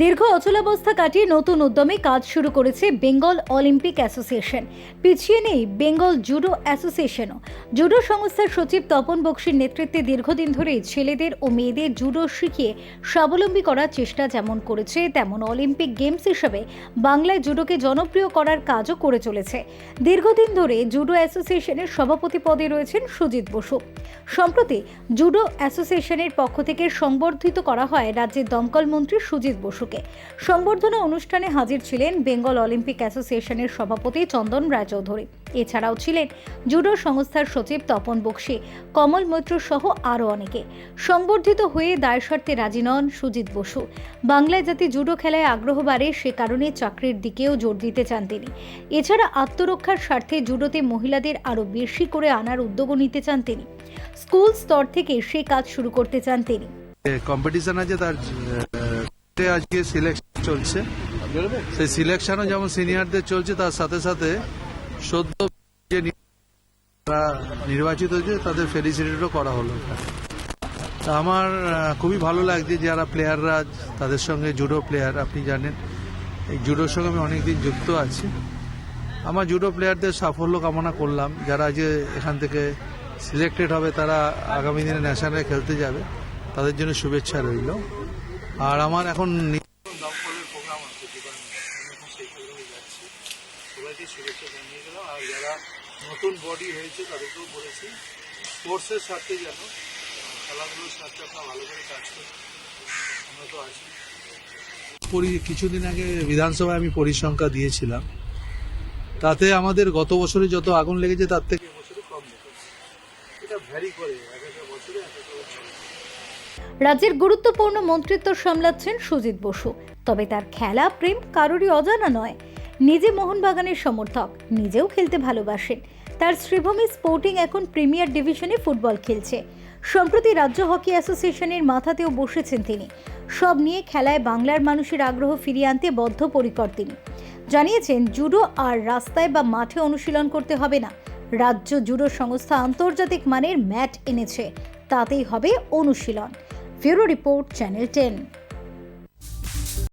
দীর্ঘ অচলাবস্থা কাটিয়ে নতুন উদ্যমে কাজ শুরু করেছে বেঙ্গল অলিম্পিক অ্যাসোসিয়েশন। পিছিয়ে নেই বেঙ্গল জুডো অ্যাসোসিয়েশনও। জুডো সংস্থার সচিব তপন বক্সির নেতৃত্বে দীর্ঘদিন ধরেই ছেলেদের ও মেয়েদের জুডো শিখিয়ে স্বাবলম্বী করার চেষ্টা যেমন করেছে, তেমন অলিম্পিক গেমস হিসেবে বাংলায় জুডোকে জনপ্রিয় করার কাজও করে চলেছে। দীর্ঘদিন ধরে জুডো অ্যাসোসিয়েশনের সভাপতি পদে রয়েছেন সুজিত বসু। সম্প্রতি জুডো অ্যাসোসিয়েশনের পক্ষ থেকে সংবর্ধিত করা হয় রাজ্যের দমকল মন্ত্রী সুজিত বসুকে সংবর্ধনা অনুষ্ঠানে হাজির ছিলেন বেঙ্গল অলিম্পিক অ্যাসোসিয়েশনের সভাপতি চন্দন রায়চৌধুরী। এছাড়াও ছিলেন জুডো সংস্থার সচিব তপন বক্সি, কমল মৈত্র সহ আরও অনেকে। সংবর্ধিত হয়ে দায় স্বার্থে রাজি নন সুজিত বসু। বাংলায় যাতে জুডো খেলায় আগ্রহ বাড়ে সে কারণে চাকরির দিকেও জোর দিতে চান তিনি। এছাড়া আত্মরক্ষার স্বার্থে জুডোতে মহিলাদের আরও বেশি করে আনার উদ্যোগও নিতে চান তিনি। স্কুল স্তর থেকে সে কাজ শুরু করতে চান তিনি। কম্পিটিশন আছে তার আহ, আজকে সিলেকশন চলছে। সেই সিলেকশনও যেমন সিনিয়রদের চলছে তার সাথে সাথে সদ্য যে নির্বাচিত হয়েছে তাদের ফেলিসিটেটও করা হলো আমার খুবই ভালো লাগছে যারা প্লেয়াররা তাদের সঙ্গে জুডো প্লেয়ার আপনি জানেন এই জুডোর সঙ্গে আমি অনেকদিন যুক্ত আছি। আমার জুডো প্লেয়ারদের সাফল্য কামনা করলাম। যারা যে এখান থেকে সিলেক্টেড হবে তারা আগামী দিনে ন্যাশনালে খেলতে যাবে তাদের জন্য শুভেচ্ছা রইল। আর আমার এখন প্রোগ্রাম আছে সবাইকে শুভেচ্ছা জানিয়ে গেলাম। আর যারা নতুন বডি হয়েছে তাদেরকেও বলেছি স্পোর্টসের স্বার্থে যেন খেলাধুলোর স্বার্থে আপনারা ভালো করে কাজ করুন। আমরা তো আছি। পরি কিছুদিন আগে বিধানসভায় আমি পরিসংখ্যা দিয়েছিলাম। তাতে আমাদের গত বছরে যত আগুন লেগেছে তার থেকে এবছরে কম এটা ভ্যারি করে এক একটা বছরে এক একটা বছরে। রাজ্যের গুরুত্বপূর্ণ মন্ত্রিত্ব সামলাচ্ছেন সুজিত বসু। তবে তার খেলা, প্রেম কারোরই অজানা নয়। নিজে মোহনবাগানের সমর্থক, নিজেও খেলতে ভালোবাসেন। তার শ্রীভূমি স্পোর্টিং এখন প্রিমিয়ার ডিভিশনে ফুটবল খেলছে। সম্প্রতি রাজ্য হকি অ্যাসোসিয়েশনের মাথাতেও বসেছেন তিনি। সব নিয়ে খেলায় বাংলার মানুষের আগ্রহ ফিরিয়ে আনতে বদ্ধপরিকর তিনি। জানিয়েছেন, জুডো আর রাস্তায় বা মাঠে অনুশীলন করতে হবে না। রাজ্য জুডো সংস্থা আন্তর্জাতিক মানের ম্যাট এনেছে। তাতেই হবে অনুশীলন। Bureau report channel ten.